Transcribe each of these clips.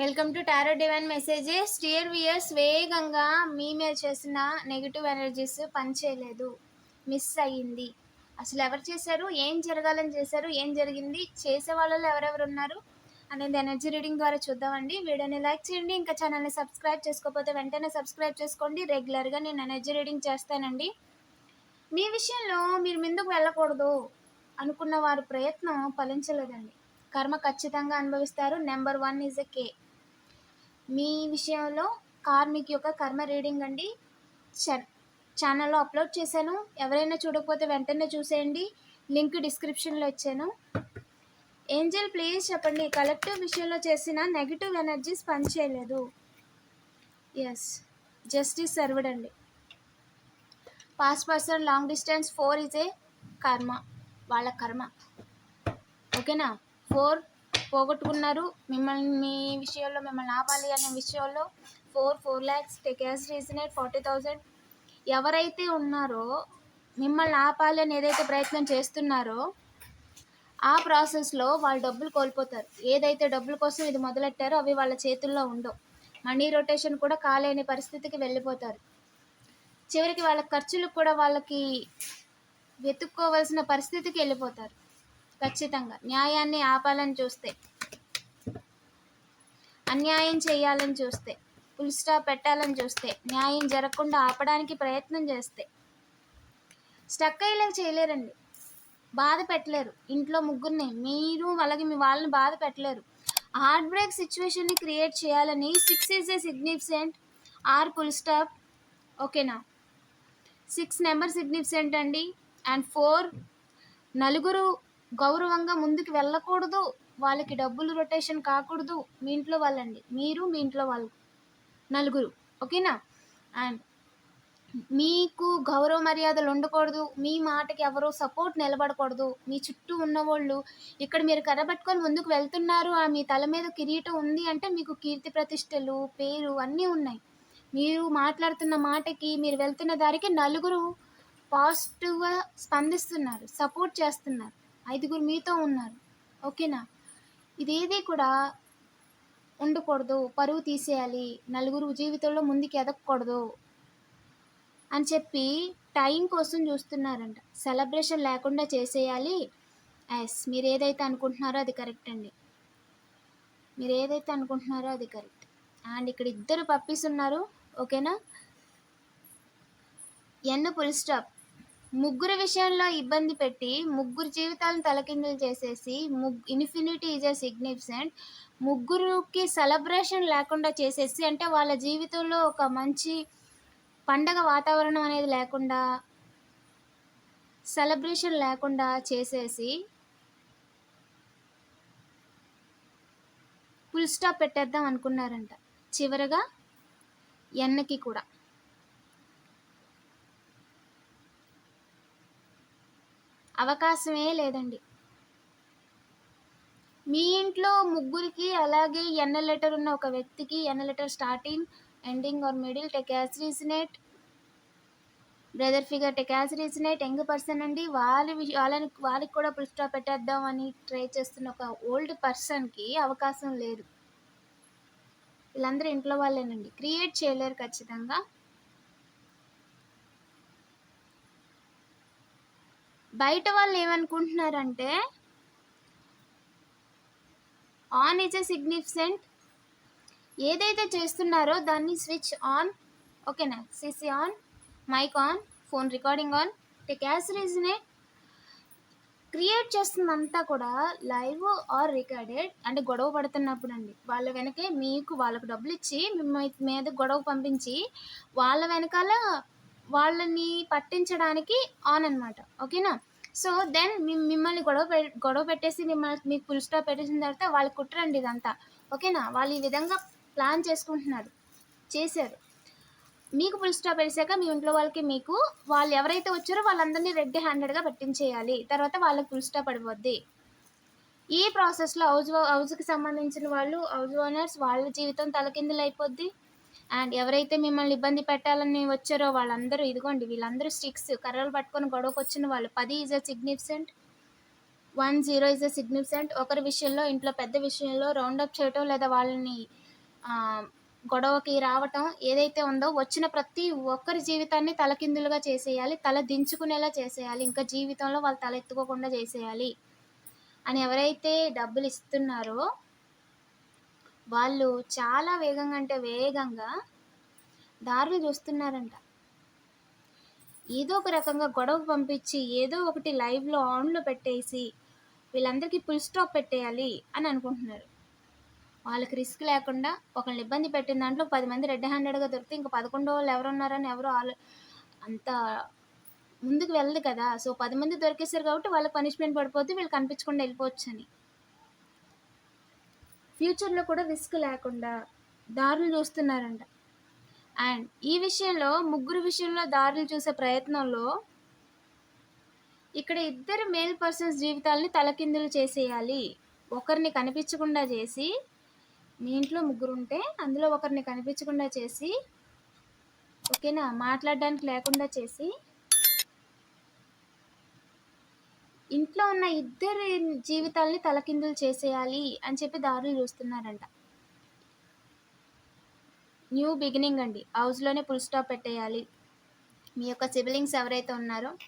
Welcome to tarot divine messages dear viewers వేగంగా మీ మీద చేసిన నెగిటివ్ ఎనర్జీస్ పనిచేయలేదు మిస్ అయ్యింది. అసలు ఎవరు చేశారు? ఏం జరగాలని చేశారు? ఏం జరిగింది? చేసే వాళ్ళలో ఎవరెవరు ఉన్నారు? అనేది ఎనర్జీ రీడింగ్ ద్వారా చూద్దామండి. వీడియోని లైక్ చేయండి. ఇంకా ఛానల్ని సబ్స్క్రైబ్ చేసుకోకపోతే వెంటనే సబ్స్క్రైబ్ చేసుకోండి. రెగ్యులర్గా నేను ఎనర్జీ రీడింగ్ చేస్తానండి. మీ విషయంలో మీరు ముందుకు వెళ్ళకూడదు అనుకున్న వారి ప్రయత్నం ఫలించలేదండి. కర్మ ఖచ్చితంగా అనుభవిస్తారు. Number one is A K మీ విషయంలో కార్మిక్ యొక్క కర్మ రీడింగ్ అండి. ఛానల్లో అప్లోడ్ చేశాను. ఎవరైనా చూడకపోతే వెంటనే చూసేయండి. లింక్ డిస్క్రిప్షన్లో ఇచ్చాను. ఏంజల్ ప్లీజ్ చెప్పండి. కలెక్టివ్ విషయంలో చేసిన నెగిటివ్ ఎనర్జీస్ పనిచేయలేదు ఎస్ జస్టిస్ సర్వ్డ్ అండి. Past person long distance four is a karma వాళ్ళ కర్మ. ఓకేనా ఫోర్ పోగొట్టుకున్నారు. మిమ్మల్ని మీ విషయంలో మిమ్మల్ని ఆపాలి అనే విషయంలో four four lacks take resonate forty thousand ఎవరైతే ఉన్నారో మిమ్మల్ని ఆపాలి అని ఏదైతే ప్రయత్నం చేస్తున్నారో ఆ ప్రాసెస్లో వాళ్ళు డబ్బులు కోల్పోతారు. ఏదైతే డబ్బుల కోసం ఇది మొదలెట్టారో అవి వాళ్ళ చేతుల్లో ఉండవు. మనీ రొటేషన్ కూడా కాలేని పరిస్థితికి వెళ్ళిపోతారు. చివరికి వాళ్ళ ఖర్చులు కూడా వాళ్ళకి వెతుక్కోవాల్సిన పరిస్థితికి వెళ్ళిపోతారు. ఖచ్చితంగా. న్యాయాన్ని ఆపాలని చూస్తే అన్యాయం చేయాలని చూస్తే ఫుల్ స్టాప్ పెట్టాలని చూస్తే న్యాయం జరగకుండా ఆపడానికి ప్రయత్నం చేస్తే స్టక్ అయ్యేలా చేయలేరండి. బాధ పెట్టలేరు. ఇంట్లో ముగ్గురిని మీరు అలాగే మీ వాళ్ళని బాధ పెట్టలేరు. హార్ట్ బ్రేక్ సిచ్యువేషన్ని క్రియేట్ చేయాలని six is a significant or full stop. ఓకేనా? సిక్స్ నెంబర్ సిగ్నిఫిసెంట్ అండి. అండ్ ఫోర్ నలుగురు గౌరవంగా ముందుకు వెళ్ళకూడదు. వాళ్ళకి డబ్బులు రొటేషన్ కాకూడదు. మీ ఇంట్లో వాళ్ళండి. మీరు మీ ఇంట్లో వాళ్ళు. నలుగురు. ఓకేనా? అండ్ మీకు గౌరవ మర్యాదలు ఉండకూడదు. మీ మాటకి ఎవరో సపోర్ట్ నిలబడకూడదు. మీ చుట్టూ ఉన్నవాళ్ళు ఇక్కడ మీరు కర్రబట్టుకొని ముందుకు వెళ్తున్నారు. ఆ మీ తల మీద కిరీటం ఉంది అంటే మీకు కీర్తి ప్రతిష్టలు పేరు అన్నీ ఉన్నాయి. మీరు మాట్లాడుతున్న మాటకి మీరు వెళ్తున్న దారికి నలుగురు పాజిటివ్గా స్పందిస్తున్నారు. సపోర్ట్ చేస్తున్నారు. ఐదుగురు మీతో ఉన్నారు. ఓకేనా? ఇదేది కూడా ఉండకూడదు. పరువు తీసేయాలి. నలుగురు జీవితంలో ముందుకు ఎదగకూడదు అని చెప్పి టైం కోసం చూస్తున్నారంట. సెలబ్రేషన్ లేకుండా చేసేయాలి. ఎస్ మీరు ఏదైతే అనుకుంటున్నారో అది కరెక్ట్ అండి. మీరు ఏదైతే అనుకుంటున్నారో అది కరెక్ట్. అండ్ ఇక్కడ ఇద్దరు పప్పీస్ ఉన్నారు. ఓకేనా? N full stop. ముగ్గురు విషయంలో ఇబ్బంది పెట్టి ముగ్గురు జీవితాలను తలకిందులు చేసేసి ముగ్ ఇన్ఫినిటీ ఈజ్ ఎ సిగ్నిఫికెంట్. ముగ్గురుకి సెలబ్రేషన్ లేకుండా చేసేసి అంటే వాళ్ళ జీవితంలో ఒక మంచి పండగ వాతావరణం అనేది లేకుండా సెలబ్రేషన్ లేకుండా చేసేసి ఫుల్ స్టాప్ పెట్టేద్దాం అనుకున్నారంట. చివరగా ఎన్నకి కూడా. అవకాశమే లేదండి. మీ ఇంట్లో ముగ్గురికి అలాగే ఎన్న లెటర్ ఉన్న ఒక వ్యక్తికి ఎన్న letter starting ending or middle take as brother figure take as resonate young person అండి వాళ్ళ వాళ్ళని వాళ్ళకి కూడా ఫుల్ స్టాప్ పెట్టేద్దాం అని ట్రై చేస్తున్న ఒక ఓల్డ్ పర్సన్కి అవకాశం లేదు. వీళ్ళందరూ ఇంట్లో వాళ్ళేనండి. క్రియేట్ చేయలేరు ఖచ్చితంగా. బయట వాళ్ళు ఏమనుకుంటున్నారంటే ఆన్ ఇజ్ ఎ సిగ్నిఫికెంట్ ఏదైతే చేస్తున్నారో దాన్ని స్విచ్ ఆన్ ఓకేనా CC on mic on phone recording on take as create చేస్తుందంతా కూడా లైవ్ ఆర్ రికార్డెడ్ అంటే గొడవ పడుతున్నప్పుడు అండి. వాళ్ళ వెనకే మీకు వాళ్ళకు డబ్బులు ఇచ్చి మీద గొడవ పంపించి వాళ్ళ వెనకాల వాళ్ళని పట్టించడానికి ఆన్ అనమాట ఓకేనా సో దెన్ మిమ్మల్ని గొడవ గొడవ పెట్టేసి మిమ్మల్ని మీకు ఫుల్ స్టాప్ పెట్టేసిన తర్వాత వాళ్ళకి కుట్రండి ఇదంతా. ఓకేనా వాళ్ళు ఈ విధంగా ప్లాన్ చేసుకుంటున్నారు. చేశారు. మీకు ఫుల్ స్టాప్ వేసాక మీ ఇంట్లో వాళ్ళకి మీకు వాళ్ళు ఎవరైతే వచ్చారో వాళ్ళందరినీ రెడ్ హ్యాండెడ్గా పెట్టించేయాలి. తర్వాత వాళ్ళకి ఫుల్ స్టాప్ పడిపోద్ది. ఈ ప్రాసెస్లో హౌస్ హౌస్కి సంబంధించిన వాళ్ళు హౌస్ ఓనర్స్ వాళ్ళ జీవితం తలకిందులు అయిపోద్ది అండ్ ఎవరైతే మిమ్మల్ని ఇబ్బంది పెట్టాలని వచ్చారో వాళ్ళందరూ ఇదిగోండి వీళ్ళందరూ స్టిక్స్ కర్రలు పట్టుకొని గొడవకు వచ్చిన వాళ్ళు. పది is a significant one zero is a significant ఒకరి విషయంలో ఇంట్లో పెద్ద విషయంలో రౌండప్ చేయటం లేదా వాళ్ళని గొడవకి రావటం ఏదైతే ఉందో వచ్చిన ప్రతి ఒక్కరి జీవితాన్ని తలకిందులుగా చేసేయాలి తల దించుకునేలా చేసేయాలి. ఇంకా జీవితంలో వాళ్ళు తల ఎత్తుకోకుండా చేసేయాలి. అని ఎవరైతే డబ్బులు ఇస్తున్నారో వాళ్ళు చాలా వేగంగా అంటే వేగంగా దారులు చూస్తున్నారంట. ఏదో ఒక రకంగా గొడవ పంపించి ఏదో ఒకటి లైవ్లో ఆన్లో పెట్టేసి వీళ్ళందరికీ ఫుల్ స్టాప్ పెట్టేయాలి అని అనుకుంటున్నారు. వాళ్ళకి రిస్క్ లేకుండా ఒకళ్ళని ఇబ్బంది పెట్టిన దాంట్లో పది మంది రెడ్ హ్యాండెడ్గా దొరికితే ఇంకా పదకొండో వాళ్ళు ఎవరు ఉన్నారని ఎవరు ఆలో అంత ముందుకు వెళ్ళదు కదా. సో పది మంది దొరికేశారు కాబట్టి వాళ్ళకి పనిష్మెంట్ పడిపోతే వీళ్ళు కనిపించకుండా వెళ్ళిపోవచ్చు అని ఫ్యూచర్లో కూడా రిస్క్ లేకుండా దారులు చూస్తున్నారంట. అండ్ ఈ విషయంలో ముగ్గురు విషయంలో దారులు చూసే ప్రయత్నంలో ఇక్కడ ఇద్దరు మేల్ పర్సన్స్ జీవితాలని తలకిందులు చేసేయాలి. ఒకరిని కనిపించకుండా చేసి మీ ఇంట్లో ముగ్గురు ఉంటే అందులో ఒకరిని కనిపించకుండా చేసి ఓకేనా? మాట్లాడడానికి లేకుండా చేసి ఇంట్లో ఉన్న ఇద్దరి జీవితాల్ని తలకిందులు చేసేయాలి అని చెప్పి దారులు చూస్తున్నారంట. న్యూ బిగినింగ్ అండి. హౌస్లోనే ఫుల్ స్టాప్ పెట్టేయాలి. మీ యొక్క సిబిలింగ్స్ ఎవరైతే ఉన్నారో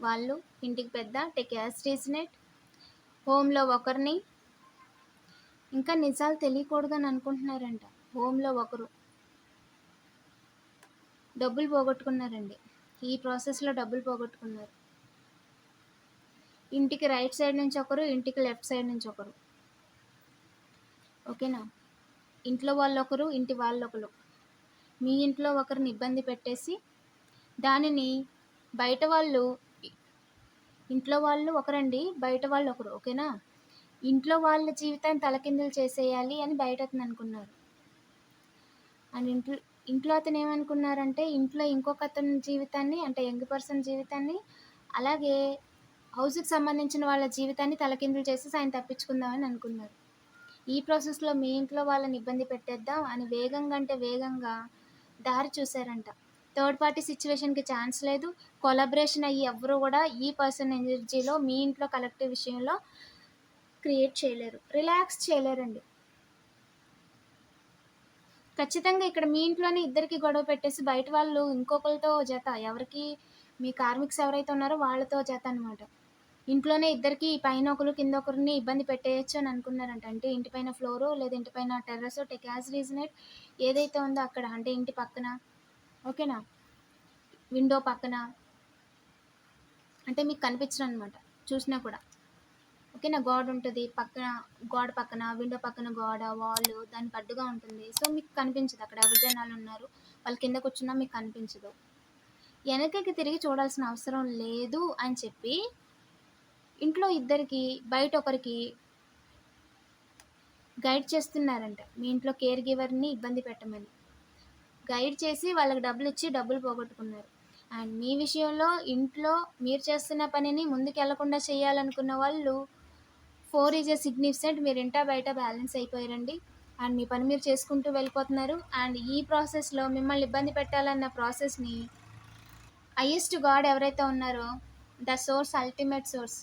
వాళ్ళు ఇంటికి పెద్ద టేక్ యాజ్ హోమ్లో ఒకరిని ఇంకా నిజాలు తెలియకూడదని అనుకుంటున్నారంట. హోమ్లో ఒకరు డబ్బులు పోగొట్టుకున్నారండి. ఈ ప్రాసెస్లో డబ్బులు పోగొట్టుకున్నారు. ఇంటికి రైట్ సైడ్ నుంచి ఒకరు ఇంటికి లెఫ్ట్ సైడ్ నుంచి ఒకరు. ఓకేనా? ఇంట్లో వాళ్ళు ఒకరు ఇంటి వాళ్ళు ఒకరు మీ ఇంట్లో ఒకరిని ఇబ్బంది పెట్టేసి దానిని బయట వాళ్ళు ఇంట్లో వాళ్ళు ఒకరండి బయట వాళ్ళు ఒకరు ఓకేనా? ఇంట్లో వాళ్ళ జీవితాన్ని తలకిందులు చేసేయాలి అని బయట అతను అనుకున్నారు. అండ్ ఇంట్లో ఇంట్లో అతను ఏమనుకున్నారంటే ఇంట్లో ఇంకొక అతని జీవితాన్ని అంటే యంగ్ పర్సన్ జీవితాన్ని అలాగే హౌస్కి సంబంధించిన వాళ్ళ జీవితాన్ని తలకిందులు చేసి ఆయన తప్పించుకుందామని అనుకున్నారు. ఈ ప్రాసెస్లో మీ ఇంట్లో వాళ్ళని ఇబ్బంది పెట్టేద్దాం అని వేగంగా అంటే వేగంగా దారి చూశారంట. థర్డ్ పార్టీ సిచ్యువేషన్కి ఛాన్స్ లేదు. కొలాబరేషన్ అయ్యి ఎవరు కూడా ఈ పర్సన్ ఎనర్జీలో మీ ఇంట్లో కలెక్టివ్ విషయంలో క్రియేట్ చేయలేరు. రిలాక్స్ చేయలేరండి. ఖచ్చితంగా ఇక్కడ మీ ఇంట్లోనే ఇద్దరికి గొడవ పెట్టేసి బయట వాళ్ళు ఇంకొకరితో జత ఎవరికి మీ కార్మిక్స్ ఎవరైతే ఉన్నారో వాళ్ళతో జత అనమాట ఇంట్లోనే ఇద్దరికి పైన ఒకరు కింద ఒకరిని ఇబ్బంది పెట్టేయచ్చు అని అనుకున్నారంట. అంటే ఇంటి పైన ఫ్లోరో లేదా ఇంటి పైన టెర్రస్ టెక్ యాజ్ రీజనెట్ ఏదైతే ఉందో అక్కడ. అంటే ఇంటి పక్కన ఓకేనా? విండో పక్కన. అంటే మీకు కనిపించడం అనమాట చూసినా కూడా. ఓకేనా? గోడ ఉంటుంది. పక్కన గోడ పక్కన విండో పక్కన గోడ వాల్ దాని అడ్డుగా ఉంటుంది. సో మీకు కనిపించదు. అక్కడ ఎవరి జనాలు ఉన్నారు వాళ్ళ కింద కూర్చున్నా మీకు కనిపించదు. వెనకకి తిరిగి చూడాల్సిన అవసరం లేదు అని చెప్పి ఇంట్లో ఇద్దరికి బయట ఒకరికి గైడ్ చేస్తున్నారంట. మీ ఇంట్లో కేర్ గివర్ని ఇబ్బంది పెట్టమని. గైడ్ చేసి వాళ్ళకి డబ్బులు ఇచ్చి డబ్బులు పోగొట్టుకున్నారు. అండ్ మీ విషయంలో ఇంట్లో మీరు చేస్తున్న పనిని ముందుకు వెళ్ళకుండా చేయాలనుకున్న వాళ్ళు ఫోర్ ఈజ్ ఏ సిగ్నిఫికెంట్ మీరు ఇంటా బయట బ్యాలెన్స్ అయిపోయారండి. అండ్ మీ పని మీరు చేసుకుంటూ వెళ్ళిపోతున్నారు. అండ్ ఈ ప్రాసెస్లో మిమ్మల్ని ఇబ్బంది పెట్టాలన్న ప్రాసెస్ని హయ్యెస్ట్ గాడ్ ఎవరైతే ఉన్నారో ద సోర్స్ అల్టిమేట్ సోర్స్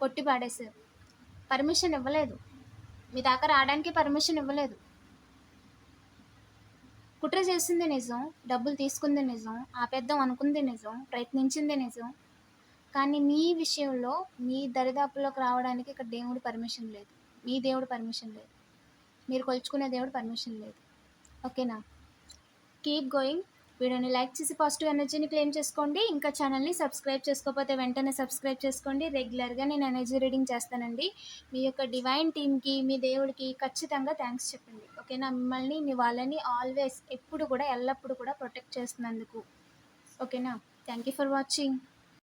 కొట్టి పాడేశారు. పర్మిషన్ ఇవ్వలేదు. మీ దాకా రావడానికి పర్మిషన్ ఇవ్వలేదు. కుట్ర చేసింది నిజం డబ్బులు తీసుకుంది నిజం ఆపేద్దాం అనుకుంది నిజం ప్రయత్నించింది నిజం. కానీ మీ విషయంలో మీ దరిదాపులోకి రావడానికి ఇక్కడ దేవుడి పర్మిషన్ లేదు. మీ దేవుడు పర్మిషన్ లేదు. మీరు కొలుచుకునే దేవుడు పర్మిషన్ లేదు. ఓకేనా? కీప్ గోయింగ్ వీడియోని లైక్ చేసి పాజిటివ్ ఎనర్జీని క్లెయిమ్ చేసుకోండి. ఇంకా ఛానల్ని సబ్స్క్రైబ్ చేసుకోకపోతే వెంటనే సబ్స్క్రైబ్ చేసుకోండి. రెగ్యులర్గా నేను ఎనర్జీ రీడింగ్ చేస్తానండి. మీ యొక్క డివైన్ టీమ్కి మీ దేవుడికి ఖచ్చితంగా థ్యాంక్స్ చెప్పండి. ఓకేనా? మిమ్మల్ని మీ వాళ్ళని ఆల్వేస్ ఎప్పుడు కూడా ఎల్లప్పుడు కూడా ప్రొటెక్ట్ చేస్తున్నందుకు. ఓకేనా? Thank you for watching.